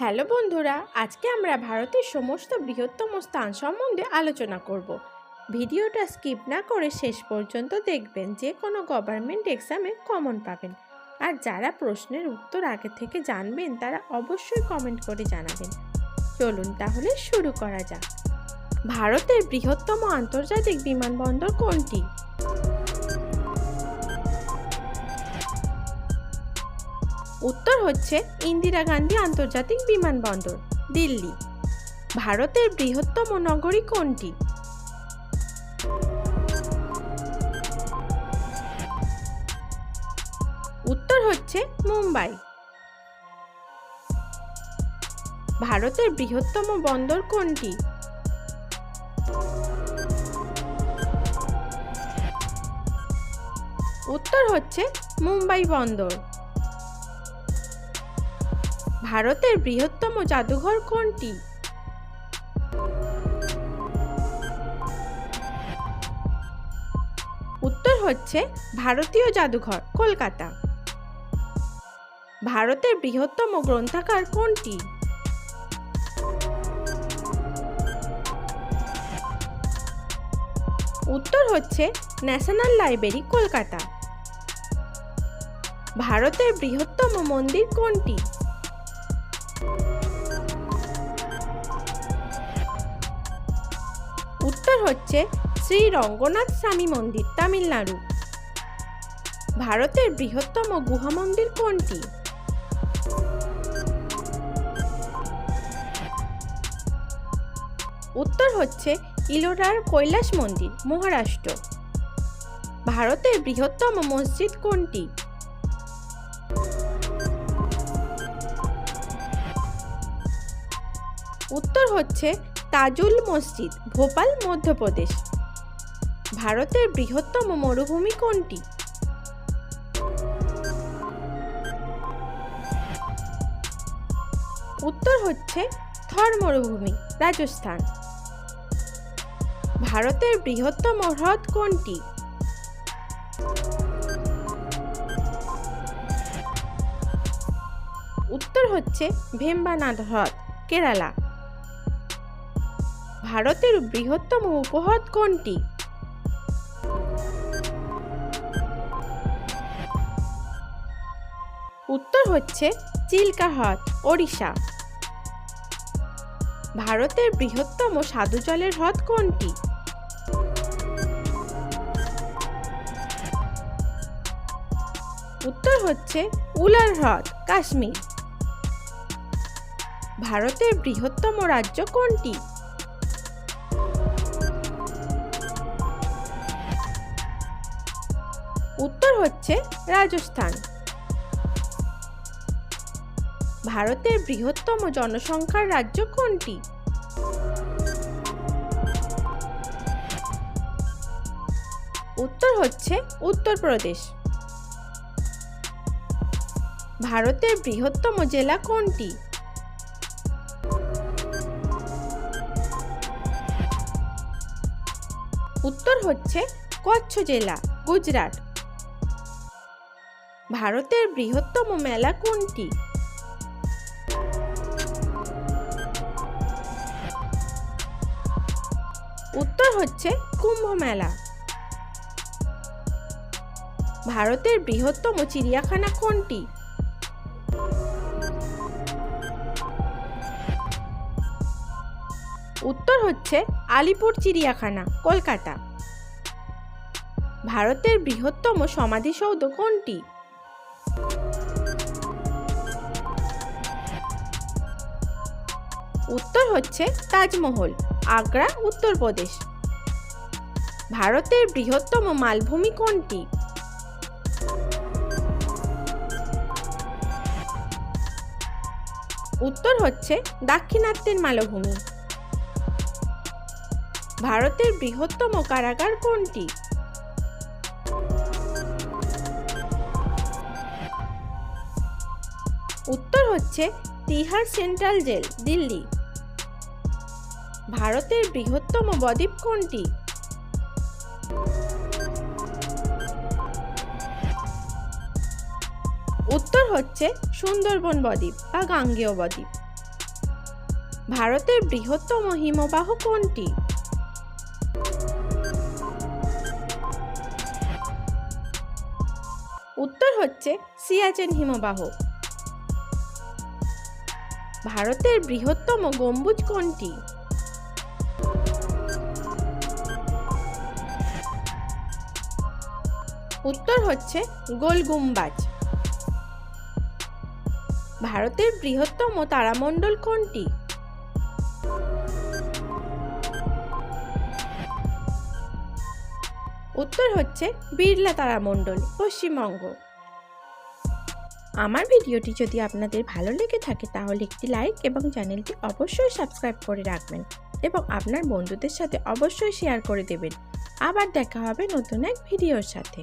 Hello বন্ধুরা, আজকে আমরা ভারতের সমস্ত বৃহত্তম স্থান সম্বন্ধে আলোচনা করব। ভিডিওটা স্কিপ না করে শেষ পর্যন্ত দেখবেন, যে কোনো গভর্নমেন্ট এক্সামে কমন পাবেন। আর যারা প্রশ্নের উত্তর আগে থেকে জানবেন, তারা অবশ্যই কমেন্ট করে জানাবেন। চলুন তাহলে শুরু করা যাক। ভারতের বৃহত্তম আন্তর্জাতিক বিমানবন্দর কোনটি? উত্তর হচ্ছে ইন্দিরা গান্ধী আন্তর্জাতিক বিমানবন্দর, দিল্লি। ভারতের বৃহত্তম নগরী কোনটি? উত্তর হচ্ছে মুম্বাই। ভারতের বৃহত্তম বন্দর কোনটি? উত্তর হচ্ছে মুম্বাই বন্দর। ভারতের বৃহত্তম জাদুঘর কোনটি? উত্তর হচ্ছে ভারতীয় জাদুঘর, কলকাতা। ভারতের বৃহত্তম গ্রন্থাগার কোনটি? উত্তর হচ্ছে ন্যাশনাল লাইব্রেরি, কলকাতা। ভারতের বৃহত্তম মন্দির কোনটি? উত্তর হচ্ছে শ্রী রঙ্গনাথ স্বামী মন্দির, তামিলনাড়ু। ভারতের বৃহত্তম গুহা মন্দির কোনটি? উত্তর হচ্ছে ইলোরার কৈলাস মন্দির, মহারাষ্ট্র। ভারতের বৃহত্তম মসজিদ কোনটি? উত্তর হচ্ছে তাজুল মসজিদ, ভোপাল, মধ্যপ্রদেশ। ভারতের বৃহত্তম মরুভূমি কোনটি? উত্তর হচ্ছে থর মরুভূমি, রাজস্থান। ভারতের বৃহত্তম হ্রদ কোনটি? উত্তর হচ্ছে ভেম্বানাথ হ্রদ, কেরালা। ভারতের বৃহত্তম উপহ্রদ কোনটি? উত্তর হচ্ছে চিল্কা হ্রদ ওড়িশা। ভারতের বৃহত্তম স্বাদু জলের হ্রদ কোনটি? উত্তর হচ্ছে উলার হ্রদ, কাশ্মীর। ভারতের বৃহত্তম রাজ্য কোনটি? উত্তর হচ্ছে রাজস্থান। ভারতের বৃহত্তম জনসংখ্যার রাজ্য কোনটি? উত্তর হচ্ছে উত্তরপ্রদেশ। ভারতের বৃহত্তম জেলা কোনটি? উত্তর হচ্ছে কচ্ছ জেলা, গুজরাট। ভারতের বৃহত্তম মেলা কোনটি? উত্তর হচ্ছে কুম্ভ মেলা। ভারতের বৃহত্তম চিড়িয়াখানা কোনটি? উত্তর হচ্ছে আলিপুর চিড়িয়াখানা, কলকাতা। ভারতের বৃহত্তম সমাধিসৌধ কোনটি? উত্তর হচ্ছে তাজমহল, আগ্রা, উত্তরপ্রদেশ। ভারতের বৃহত্তম মালভূমি কোনটি? উত্তর হচ্ছে দাক্ষিণাত্যের মালভূমি। ভারতের বৃহত্তম কারাগার কোনটি? উত্তর হচ্ছে তিহার সেন্ট্রাল জেল, দিল্লি। ভারতের বৃহত্তম বদ্বীপ কোনটি? উত্তর হচ্ছে সুন্দরবন বদ্বীপ বা গাঙ্গেয় বদ্বীপ। ভারতের বৃহত্তম হিমবাহ কোনটি? উত্তর হচ্ছে সিয়াচেন হিমবাহ। ভারতের বৃহত্তম গম্বুজ কোনটি? উত্তর হচ্ছে গোল গুম্বাজ ভারতের বৃহত্তম তারামণ্ডল কোনটি? উত্তর হচ্ছে বিড়লা তারামণ্ডল, পশ্চিমবঙ্গ। আমার ভিডিওটি যদি আপনাদের ভালো লেগে থাকে, তাহলে একটি লাইক এবং চ্যানেলটি অবশ্যই সাবস্ক্রাইব করে রাখবেন এবং আপনার বন্ধুদের সাথে অবশ্যই শেয়ার করে দেবেন। আবার দেখা হবে নতুন এক ভিডিওর সাথে।